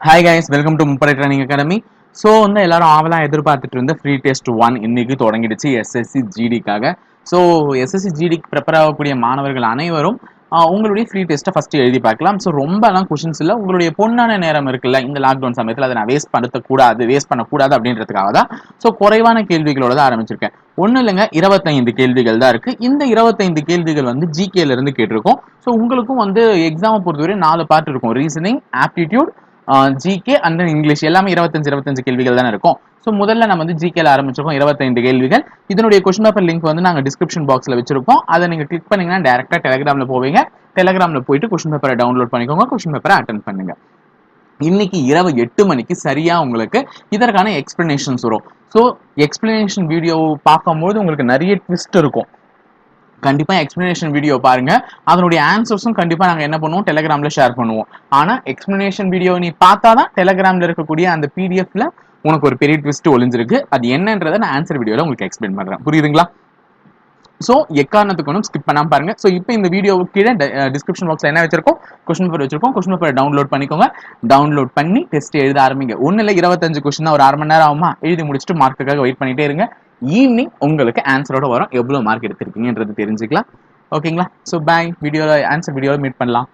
Hi guys welcome to Muppadai training academy so வந்து எல்லாரும் ஆவலாக எதிர்பார்த்துட்டு இருந்த ஃப்ரீ டெஸ்ட் ஒன் இன்னைக்கு தொடங்கிடுச்சு எஸ்எஸ்சி ஜிடிக்காக ஸோ எஸ்எஸ்சி ஜிடிக்கு ப்ரிப்பேர் ஆகக்கூடிய மாணவர்கள் அனைவரும் உங்களுடைய ஃப்ரீ டெஸ்ட்டை ஃபஸ்ட்டு எழுதி பார்க்கலாம். ஸோ ரொம்பலாம் கொஷின்ஸ் இல்லை. உங்களுடைய பொண்ணான நேரம் இருக்குல்ல இந்த லாக்டவுன் சமயத்தில் அதை நான் வேஸ்ட் பண்ணக்கூடாது வேஸ்ட் பண்ணக்கூடாது அப்படின்றதுக்காக தான். ஸோ குறைவான கேள்விகளோட தான் ஆரம்பிச்சிருக்கேன். ஒன்றும் இல்லைங்க இருபத்தைந்து கேள்விகள் தான் இருக்குது இந்த இருபத்தைந்து கேள்விகள் வந்து ஜிகேலேருந்து கேட்டிருக்கோம். ஸோ உங்களுக்கும் வந்து எக்ஸாமை பொறுத்தவரை நாலு பார்ட் இருக்கும். Reasoning aptitude GK and English எல்லாமே இருபத்தஞ்சு இருபத்தஞ்சு கேள்விகள் தானே இருக்கும். ஸோ முதல்ல நம்ம வந்து ஜிகேல ஆரம்பிச்சிருக்கோம். இருபத்தைந்து கேள்விகள். இதனுடைய கொஸ்டின் பேப்பர் லிங்க் வந்து நாங்கள் டிஸ்கிரிப்ஷன் பாக்ஸில் வச்சிருக்கோம். அதை நீங்கள் கிளிக் பண்ணீங்கன்னா டேரக்டா டெலகிராமில் போவீங்க. டெலகிராமில் போயிட்டு கொஸ்டின் பேப்பரை டவுன்லோட் பண்ணிக்கோங்க. கொஸ்டின் பேப்பரை அட்டன் பண்ணுங்க. இன்னைக்கு இரவு எட்டு மணிக்கு சரியா உங்களுக்கு இதற்கான எக்ஸ்பிளனேஷன்ஸ் வரும். ஸோ எக்ஸ்பிளனேஷன் வீடியோ பார்க்கும்போது உங்களுக்கு நிறைய ட்விஸ்ட் இருக்கும். கண்டிப்பாக எக்ஸ்பிளனேஷன் வீடியோ பாருங்க. அதனுடைய ஆன்சர்ஸும் கண்டிப்பாக நாங்கள் என்ன பண்ணுவோம்? டெலகிராமில் ஷேர் பண்ணுவோம். ஆனால் எக்ஸ்பிளனேஷன் வீடியோ நீ பார்த்தா தான் டெலகிராமில் இருக்கக்கூடிய அந்த பிடிஎஃப்ல உனக்கு ஒரு பெரிய ட்விஸ்ட் ஒளிஞ்சிருக்கு. அது என்னன்றதை நான் ஆன்சர் வீடியோவில் உங்களுக்கு எக்ஸ்பிளைன் பண்ணுறேன் புரியுதுங்களா? ஸோ எக்காரணத்துக்கு ஒன்றும் ஸ்கிப் பண்ணாம பாருங்க. ஸோ இப்போ இந்த வீடியோ கீழே டிஸ்கிரிப்ஷன் பாக்ஸ்ல என்ன வச்சிருக்கோம்? கொஸ்டின் பேப்பர் வச்சிருக்கோம். கொஸ்டின் பேப்பர் டவுன்லோட் பண்ணிக்கோங்க. டவுன்லோட் பண்ணி டெஸ்ட் எழுத ஆரம்பிங்க. ஒன்றும் இல்லை இருபத்தஞ்சு கொஸ்டின் ஒரு அரை மணி நேரம் ஆகுமா? எழுதி முடிச்சுட்டு மார்க்குக்காக வெயிட் பண்ணிட்டே இருங்க. ஈவினிங் உங்களுக்கு ஆன்சரோட வரும். எவ்வளோ மார்க் எடுத்திருக்கீங்கன்றது தெரிஞ்சுக்கலாம். ஓகேங்களா ஸோ பாய் வீடியோவில் ஆன்சர் வீடியோவில் மீட் பண்ணலாம்.